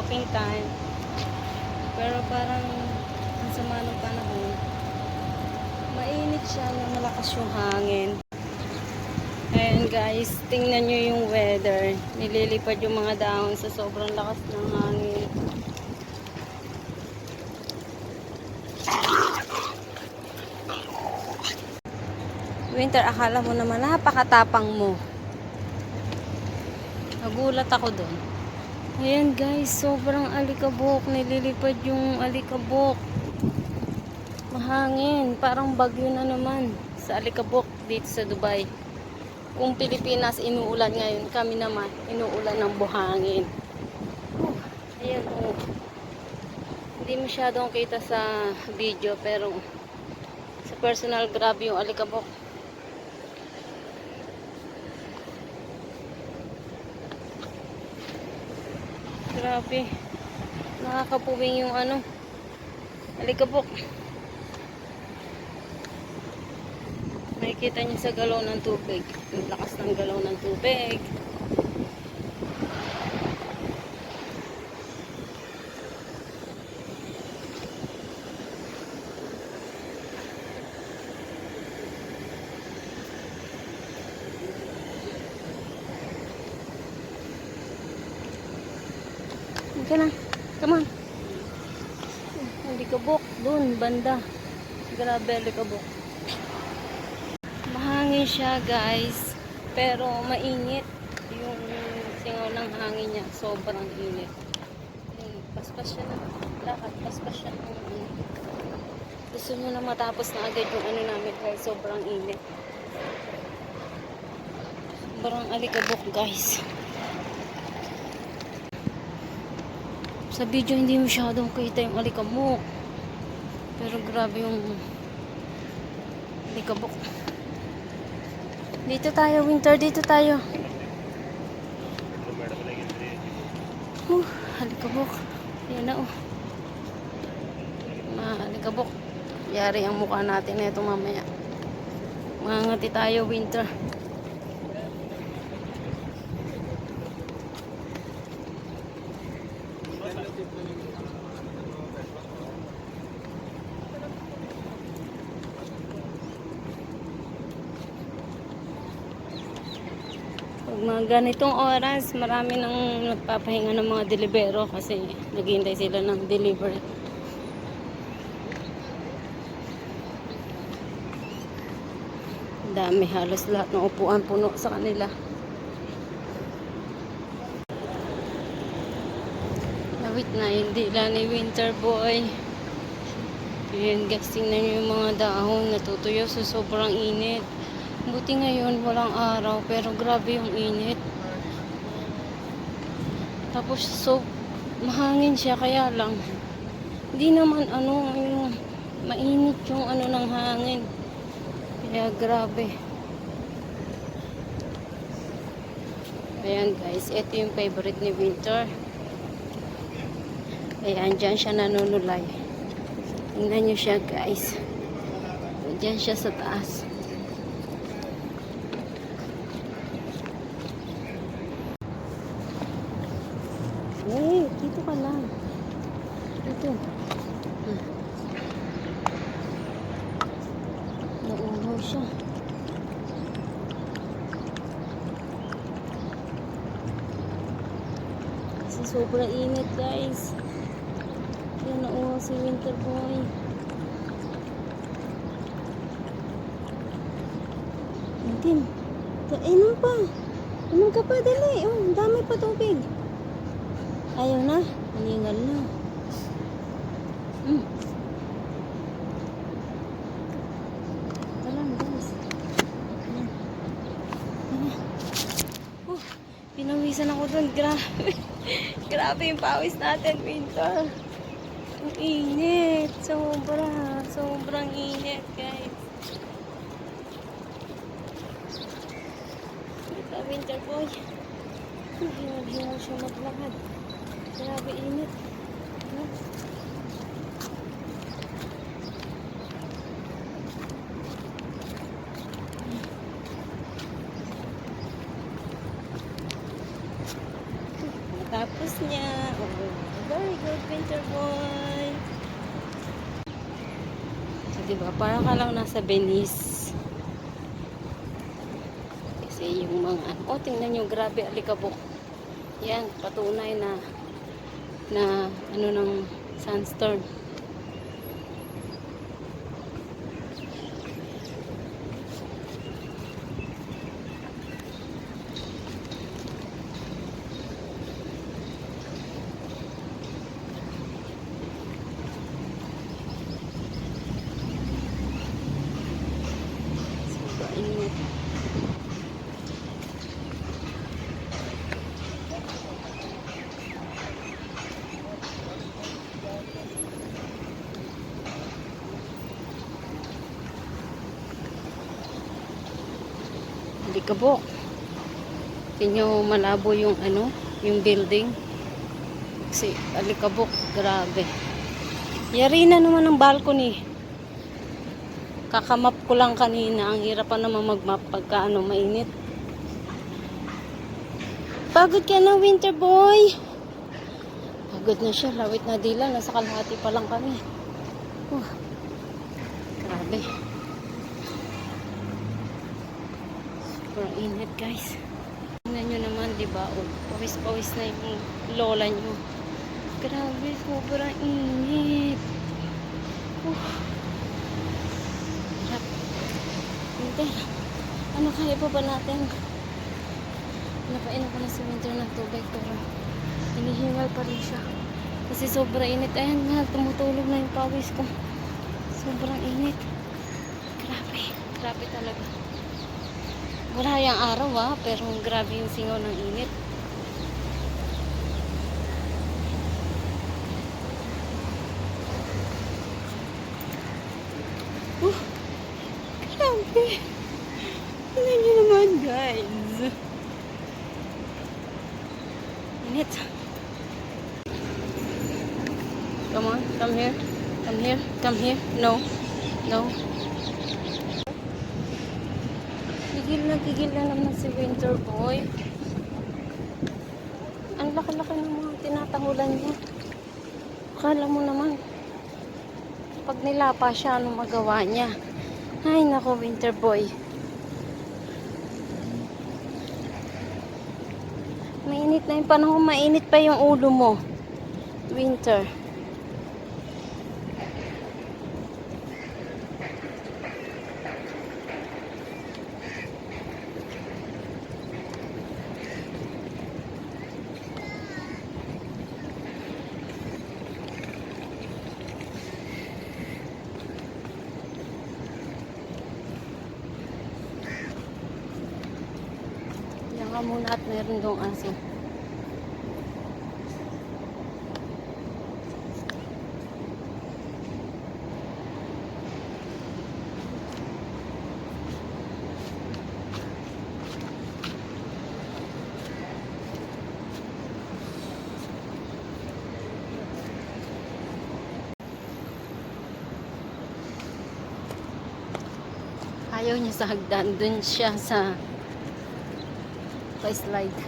walking time. Pero parang ang sama ng panahon. Mainit siya na malakas yung hangin. Ayan guys, tingnan nyo yung weather. Nililipad yung mga dahon sa sobrang lakas ng hangin. Winter, akala mo naman napakatapang mo. Nagulat ako doon. Ayan guys, sobrang alikabok. Nililipad yung alikabok. Mahangin. Parang bagyo na naman sa alikabok dito sa Dubai. Kung Pilipinas inuulan ngayon, kami naman inuulan ng buhangin. Oh, ayan oh. Hindi masyadong kita sa video pero sa personal grabe yung alikabok. Grabe. Nakakapuwing yung ano. Alikabok. Makikita niyo sa galaw ng tubig. Yung lakas ng galaw ng tubig. Okay na. Come on. Alikabok. Doon, banda. Grabe, alikabok. Mahangin siya, guys. Pero mainit. Yung singaw ng hangin niya. Sobrang init. Ayun, paspas siya na. Lahat, paspas siya ano. Gusto nyo na matapos na agad yung ano namin guys. Sobrang init. Sobrang alikabok, guys. Sa video hindi masyadong kita yung alikabok. Pero grabe yung alikabok. Dito tayo, winter. Dito tayo. Uh, alikabok. Yan na oh. Mga alikabok. Yari ang mukha natin na ito mamaya. Mangangati tayo, winter. Mga ganitong oras, marami nang nagpapahinga ng mga delibero kasi naghihintay sila ng delivery. Dami halos lahat ng upuan puno sa kanila. Nawit na hindi lang ni Winter Boy. Ayan guys, tingnan nyo yung mga dahon natutuyo sa sobrang init. Buti ngayon walang araw pero grabe yung init. Tapos so mahangin siya kaya lang hindi naman ano yung mainit yung ano ng hangin. Kaya grabe. Ayan guys, ito yung favorite ni Winter. Ayan, dyan siya nanunulay. Tingnan nyo siya guys. Dyan siya sa taas. Eh, dito ka lang. Dito. Hmm. Siya. Kasi sobrang init guys. Kaya nauuhaw si Winter Boy. Martin. Eh, ano pa? Ano ka pa? Dali. Oh, dami pa tubig. Ayaw na. Hiningal na. Mm. Ito lang, guys. Uh, pinawisan ako dun. Grabe. Grabe yung pawis natin, Winter. Ang init. Sobra. Sobrang init, guys. Winter Boy. Hingal-hingal siya maglakad. Grabe init. No? Tapos niya, oh, Winter Boy. So, diba, parang ka lang nasa Venice. Kasi yung mga, ano, oh, tingnan nyo, grabe, alikabok. Yan, patunay na, na, ano ng sandstorm. Sobrang init. Alikabok. Tingnan malabo yung ano, yung building. Kasi alikabok, grabe. Yari na naman ang balcony. Kakamap ko lang kanina. Ang hirap pa naman magmap pagka ano, mainit. Pagod ka na, winter boy. Pagod na siya. Lawit na dila. Nasa kalahati pa lang kami. Uh, grabe. Super init, guys. Tingnan nyo naman, di ba? Oh, pawis-pawis na yung lola nyo. Grabe, sobrang init. Uh. Hirap. Winter, ano kaya pa ba natin? Napainom ko na si Winter ng tubig pero hinihingal pa rin siya. Kasi sobrang init. Ayan nga, tumutulog na yung pawis ko. Sobrang init. Grabe. Grabe talaga. Wala yung araw ah, pero grabe yung singaw ng init. Uh, grabe. Tingnan naman guys. Init. Come on, come here. Come here, come here. No, no. Gigil na naman si Winter Boy. Ang laki-laki ng mga tinatahulan niya. Akala mo naman, pag nilapa siya, anong magawa niya? Ay, nako, Winter Boy. Mainit na yung panahon, mainit pa yung ulo mo. Winter. Yan ka muna at meron dong aso. Ayaw niya sa hagdan. Dun siya sa pa-slide.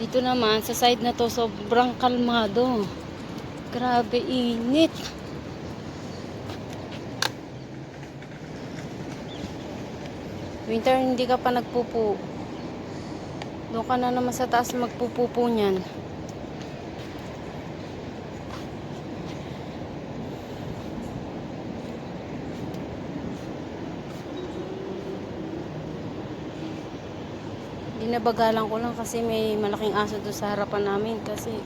Dito naman, sa side na to, sobrang kalmado. Grabe, init. Winter, hindi ka pa nagpupo. Doon ka na naman sa taas magpupupo niyan. Dinabagalan ko lang kasi may malaking aso doon sa harapan namin kasi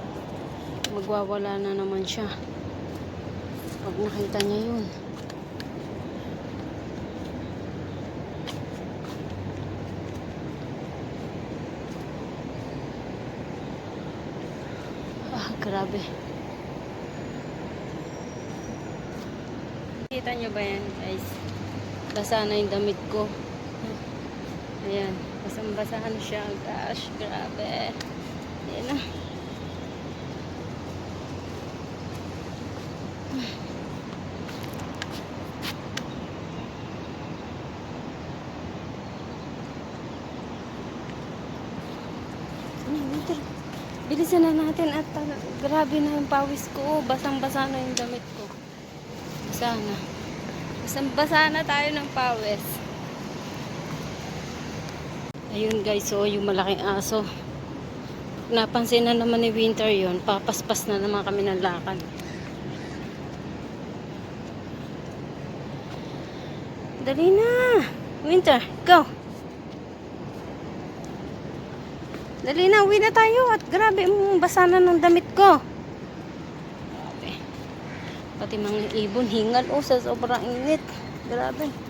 magwawala na naman siya. Pag nakita niya yun. Ah, grabe. Kita nyo ba yan guys? Basa na yung damit ko. Ayan. Basang-basahan siya. Gosh, grabe. Ayan na. Bilisan na natin at tal- grabe na yung pawis ko. Basang-basa na yung damit ko. Basa na. Basang-basa na tayo ng pawis. Ayun guys, so yung malaking aso. Napansin na naman ni Winter yon papaspas na naman kami ng lakad. Dali na! Winter, go! Dali na, uwi na tayo at grabe, mm, basa na ng damit ko. Pati mga ibon, hingal oh, sa sobrang init. Grabe.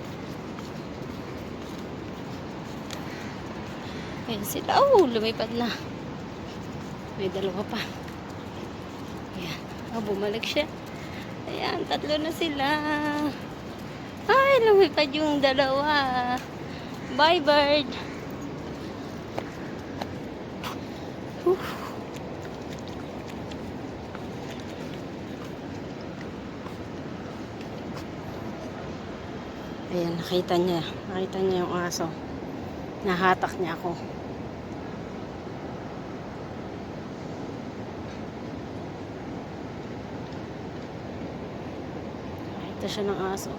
Ayan sila, oh, lumipad na. May dalawa pa. Ayan, oh, bumalik siya. Ayan, tatlo na sila. Ay, lumipad yung dalawa. Bye, bird. Whew. Ayan, nakita niya. Nakita niya yung aso. Nahatak niya ako. Nakita siya ng aso.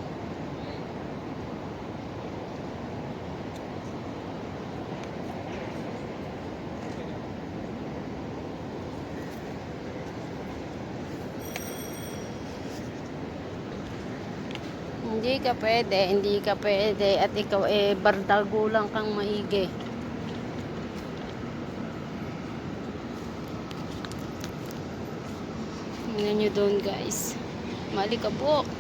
Hindi ka pwede, hindi ka pwede. At ikaw eh, bardago lang kang maigi. Tingnan nyo doon guys. Malikabok.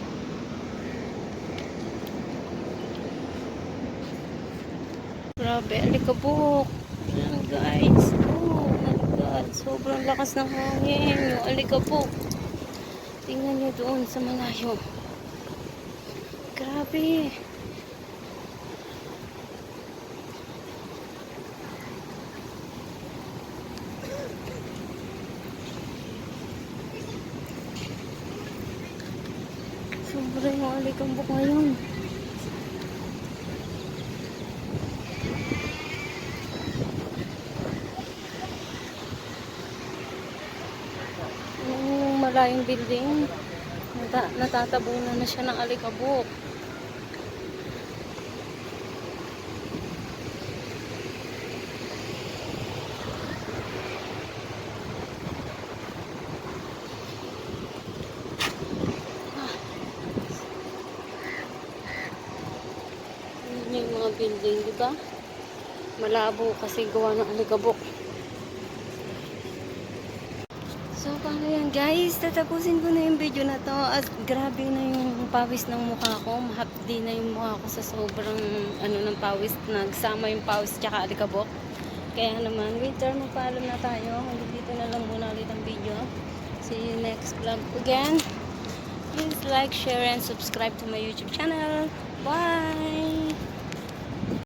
Grabe, alikabok. Ayan guys. Oh my God. Sobrang lakas ng hangin. Yung alikabok. Tingnan nyo doon sa malayo. Grabe. Sobra yung alikambok ngayon. Yung malayong building, nata natatabunan na siya ng alikabok. Yun yung mga building, di ba? Malabo kasi gawa ng alikabok. So, paano yan guys? Tatapusin ko na yung video na to at grabe na yung pawis ng mukha ko. Mahapdi na yung mukha ko sa sobrang ano ng pawis. Nagsama yung pawis tsaka alikabok. Kaya naman, winter, magpaalam na tayo. Hanggang dito na lang muna ulit ang video. See you next vlog again. Please like, share, and subscribe to my YouTube channel. Bye!